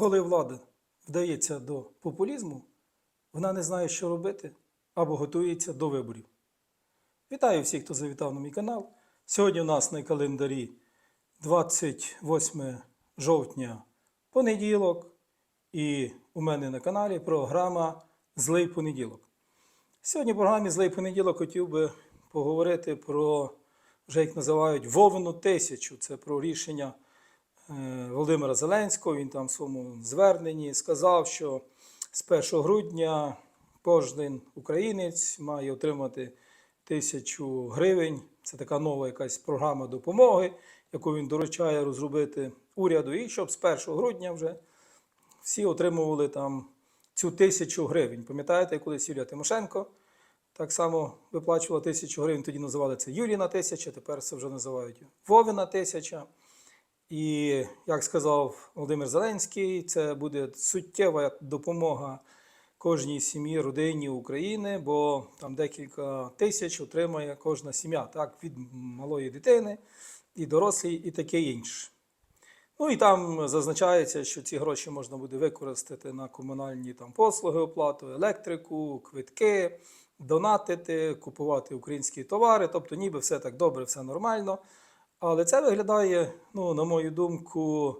коли влада вдається до популізму, вона не знає, що робити або готується до виборів. Вітаю всіх, хто завітав на мій канал. Сьогодні у нас на календарі 28 жовтня понеділок, і у мене на каналі програма Злий понеділок. Сьогодні в програмі Злий понеділок хотів би поговорити про, вже як називають, Вовну тисячу. Це про рішення Володимира Зеленського. Він там в своєму зверненні сказав, що з 1 грудня кожен українець має отримати тисячу гривень. Це така нова якась програма допомоги, яку він доручає розробити уряду. І щоб з 1 грудня вже всі отримували там цю тисячу гривень. Пам'ятаєте, колись Юлія Тимошенко так само виплачувала тисячу гривень, тоді називали це Юліна тисяча, тепер це вже називають Вовина тисяча. І, як сказав Володимир Зеленський, це буде суттєва допомога кожній сім'ї, родині України, бо там декілька тисяч отримає кожна сім'я, так, від малої дитини і дорослі, і таке інше. Ну і там зазначається, що ці гроші можна буде використати на комунальні там послуги, оплату, електрику, квитки, донатити, купувати українські товари. Тобто, ніби все так добре, все нормально. Але це виглядає, ну, на мою думку,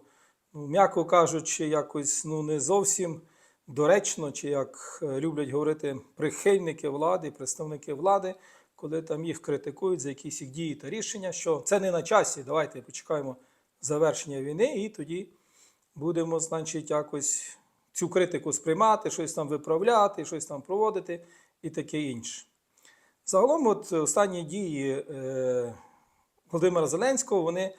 ну, м'яко кажучи, якось ну, не зовсім доречно, чи як е, люблять говорити прихильники влади, представники влади, коли там їх критикують за якісь їх дії та рішення, що це не на часі. Давайте почекаємо завершення війни, і тоді будемо, значить, якось цю критику сприймати, щось там виправляти, щось там проводити і таке інше. Загалом, от останні дії е, Володимира Зеленського, вони,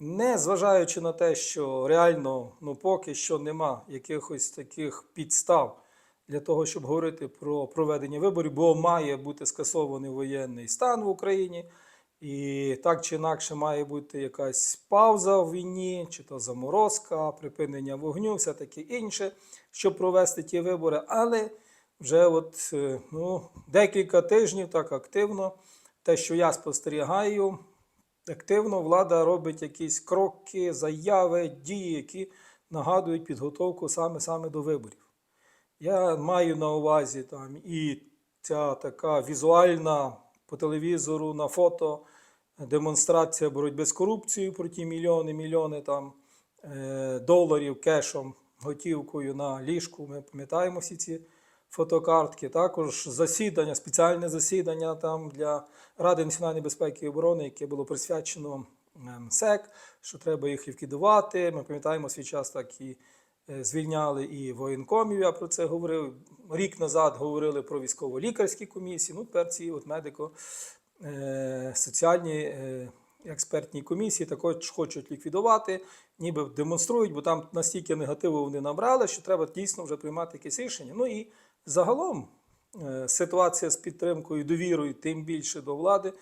не зважаючи на те, що реально ну, поки що нема якихось таких підстав для того, щоб говорити про проведення виборів, бо має бути скасований воєнний стан в Україні. І так чи інакше має бути якась пауза в війні, чи то заморозка, припинення вогню, все таке інше, щоб провести ті вибори. Але вже от, е, ну, декілька тижнів так активно, те, що я спостерігаю, активно влада робить якісь кроки, заяви, дії, які нагадують підготовку саме саме до виборів. Я маю на увазі там і ця така візуальна по телевізору, на фото демонстрація боротьби з корупцією про ті мільйони, мільйони там е, доларів кешом, готівкою на ліжку. Ми пам'ятаємо всі ці фотокартки. Також засідання, спеціальне засідання там для Ради національної безпеки і оборони, яке було присвячено ем, СЕК, що треба їх ліквідувати. Ми пам'ятаємо свій час так і е, звільняли і воєнкомів, я про це говорив. Рік назад говорили про військово-лікарські комісії. Ну, тепер ці от медико е, е, експертні комісії також хочуть ліквідувати, ніби демонструють, бо там настільки негативу вони набрали, що треба дійсно вже приймати якесь рішення. Ну і загалом е, ситуація з підтримкою довірою, тим більше до влади,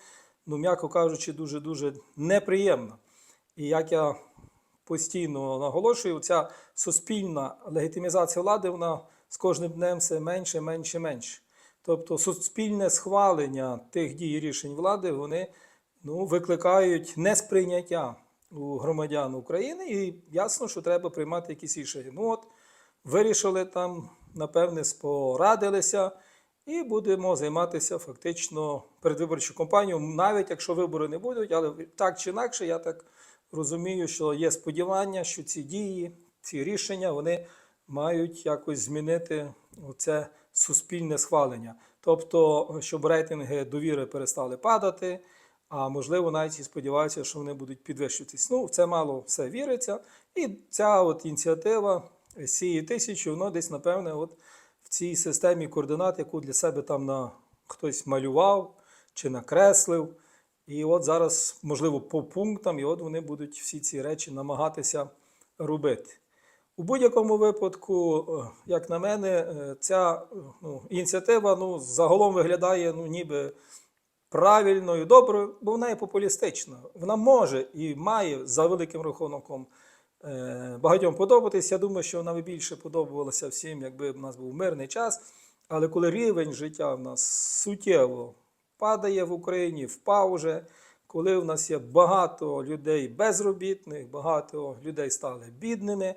ну, м'яко кажучи, дуже-дуже неприємна. І як я постійно наголошую, ця суспільна легітимізація влади, вона з кожним днем все менше, менше, менше. Тобто суспільне схвалення тих дій і рішень влади, вони ну, викликають несприйняття у громадян України, і ясно, що треба приймати якісь рішення. Ну от, вирішили там, напевне, спорадилися, і будемо займатися фактично передвиборчою кампанією, навіть якщо вибори не будуть, але так чи інакше, я так розумію, що є сподівання, що ці дії, ці рішення, вони мають якось змінити оце суспільне схвалення. Тобто, щоб рейтинги довіри перестали падати, а можливо, навіть і сподіваються, що вони будуть підвищуватись. Ну, в це мало все віриться. І ця от ініціатива сіє тисячу, воно десь, напевне, от в цій системі координат, яку для себе там на хтось малював чи накреслив. І от зараз, можливо, по пунктам, і от вони будуть всі ці речі намагатися робити. У будь-якому випадку, е, як на мене, е, ця ну, ініціатива ну, загалом виглядає ну, ніби правильною, доброю, бо вона є популістична. Вона може і має за великим рахунком багатьом подобатись. Я думаю, що би більше подобалася всім, якби в нас був мирний час. Але коли рівень життя в нас суттєво падає в Україні, впав уже, коли в нас є багато людей безробітних, багато людей стали бідними,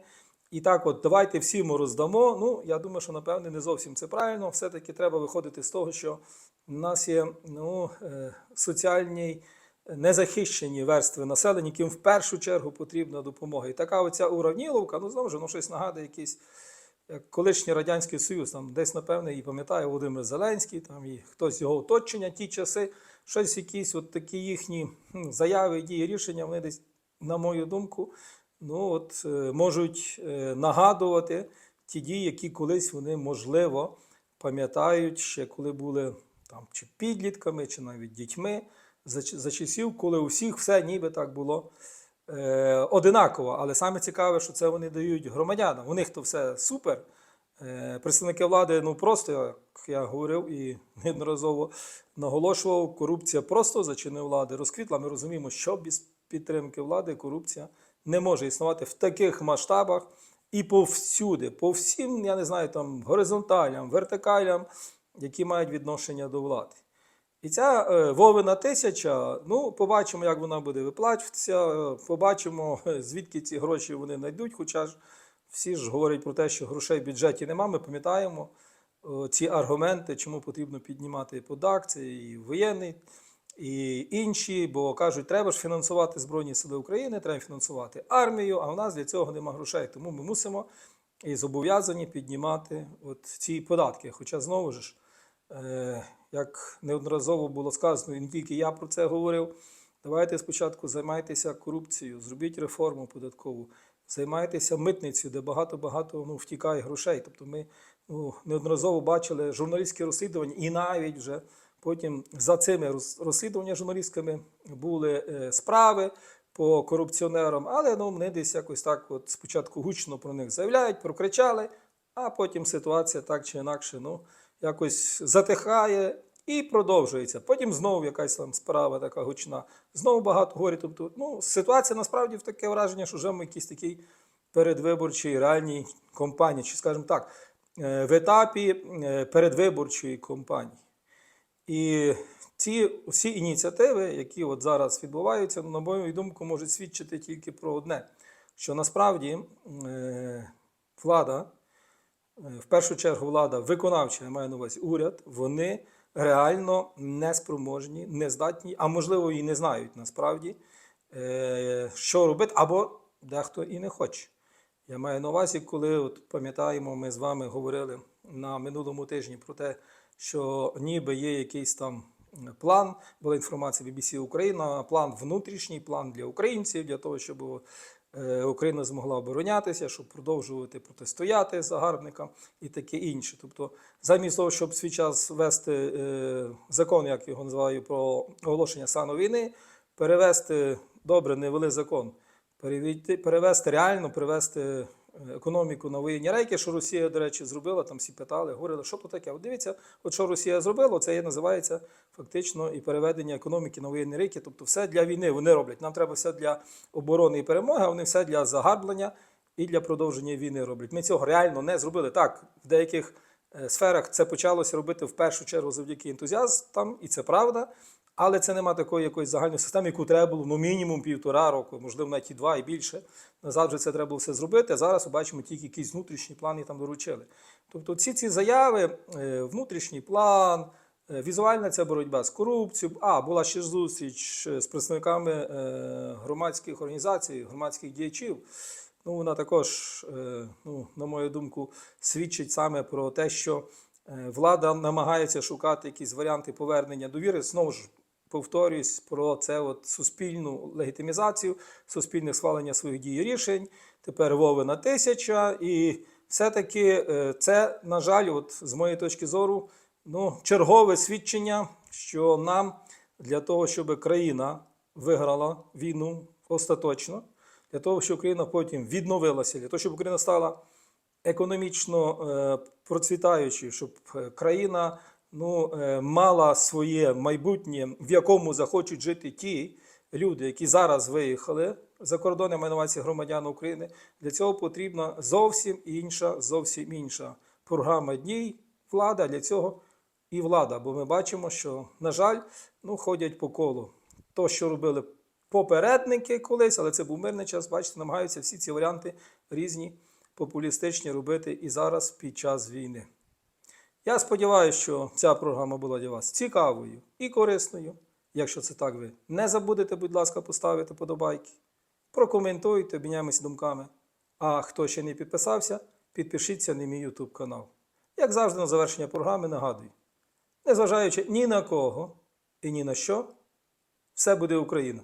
І так, от давайте всім роздамо. Ну, я думаю, що напевне не зовсім це правильно. Все-таки треба виходити з того, що в нас є ну, е, соціальні незахищені верстви населення, яким в першу чергу потрібна допомога. І така оця уравніловка, ну знову ж ну, щось нагадує якийсь як колишній Радянський Союз, там десь, напевне, і пам'ятає Володимир Зеленський, там і хтось його оточення ті часи, щось якісь от такі їхні заяви, дії, рішення, вони десь, на мою думку, ну от е, можуть е, нагадувати ті дії, які колись вони можливо пам'ятають ще коли були там чи підлітками, чи навіть дітьми за, за часів, коли у всіх все ніби так було е, одинаково. Але саме цікаве, що це вони дають громадянам. У них то все супер. Е, представники влади, ну просто, як я говорив і неодноразово наголошував, корупція просто за чини влади розквітла. Ми розуміємо, що без підтримки влади корупція не може існувати в таких масштабах і повсюди, по всім, я не знаю, там горизонталям, вертикалям, які мають відношення до влади. І ця е, Вовина тисяча, ну, побачимо, як вона буде виплачуватися, е, побачимо, звідки ці гроші вони знайдуть. Хоча ж всі ж говорять про те, що грошей в бюджеті немає. Ми пам'ятаємо е, ці аргументи, чому потрібно піднімати подак, і воєнний, і інші, бо кажуть, треба ж фінансувати Збройні Сили України, треба фінансувати армію, а в нас для цього нема грошей. Тому ми мусимо і зобов'язані піднімати от ці податки. Хоча знову ж. Е, як неодноразово було сказано, і не тільки я про це говорив. Давайте спочатку займайтеся корупцією, зробіть реформу податкову, займайтеся митницею, де багато-багато ну, втікає грошей. Тобто ми ну, неодноразово бачили журналістські розслідування, і навіть вже потім за цими розслідуваннями журналістськими були е, справи по корупціонерам, але ну, вони десь якось так от спочатку гучно про них заявляють, прокричали, а потім ситуація так чи інакше ну, якось затихає і продовжується. Потім знову якась там справа така гучна, знову багато говорять. Тобто, ну, ситуація насправді в таке враження, що вже ми якісь такій передвиборчій реальній кампанії, чи скажімо так, е, в етапі е, передвиборчої кампанії. І ці всі ініціативи, які от зараз відбуваються, на мою думку, можуть свідчити тільки про одне: що насправді е, влада, в першу чергу влада виконавча, я маю на увазі уряд, вони реально неспроможні, не здатні, а можливо і не знають насправді, е, що робити, або дехто і не хоче. Я маю на увазі, коли от пам'ятаємо, ми з вами говорили на минулому тижні про те, що ніби є якийсь там план, була інформація BBC Україна, план внутрішній, план для українців, для того, щоб е, Україна змогла оборонятися, щоб продовжувати протистояти загарбникам і таке інше. Тобто, замість того, щоб свій час вести е, закон, як його називаю, про оголошення стану війни, перевести добре, не вели закон перевести, перевести реально, привести е, економіку на воєнні рейки, що Росія, до речі, зробила, там всі питали, говорили, що то таке. От дивіться, от що Росія зробила, це є називається фактично і переведення економіки на воєнні рейки. Тобто все для війни вони роблять. Нам треба все для оборони і перемоги, а вони все для загарблення і для продовження війни роблять. Ми цього реально не зробили. Так, в деяких е, сферах це почалося робити в першу чергу завдяки ентузіастам, і це правда. Але це нема такої якоїсь загальної системи, яку треба було ну, мінімум півтора року, можливо, навіть і два і більше. Назад вже це треба було все зробити. Зараз бачимо тільки якісь внутрішні плани там доручили. Тобто, всі ці заяви, е, внутрішній план, е, візуальна ця боротьба з корупцією. А була ще зустріч е, з представниками громадських організацій, громадських діячів. Ну, вона також, ну, на мою думку, свідчить саме про те, що влада намагається шукати якісь варіанти повернення довіри. Знову ж повторюсь про це от суспільну легітимізацію, суспільне схвалення своїх дій і рішень. Тепер Вовина тисяча. І все-таки е, це, на жаль, от з моєї точки зору, ну, чергове свідчення, що нам для того, щоб країна виграла війну остаточно, для того, щоб Україна потім відновилася, для того, щоб Україна стала економічно е, процвітаючою, щоб е, країна ну, е, мала своє майбутнє, в якому захочуть жити ті люди, які зараз виїхали за кордони, увазі громадян України. Для цього потрібна зовсім інша, зовсім інша програма дій. Влада для цього і влада. Бо ми бачимо, що, на жаль, ну, ходять по колу. То, що робили попередники колись, але це був мирний час, бачите, намагаються всі ці варіанти різні популістичні робити і зараз під час війни. Я сподіваюся, що ця програма була для вас цікавою і корисною. Якщо це так, ви не забудете, будь ласка, поставити подобайки, прокоментуйте, обміняємося думками. А хто ще не підписався, підпишіться на мій YouTube канал. Як завжди, на завершення програми нагадую: незважаючи ні на кого і ні на що, все буде Україна.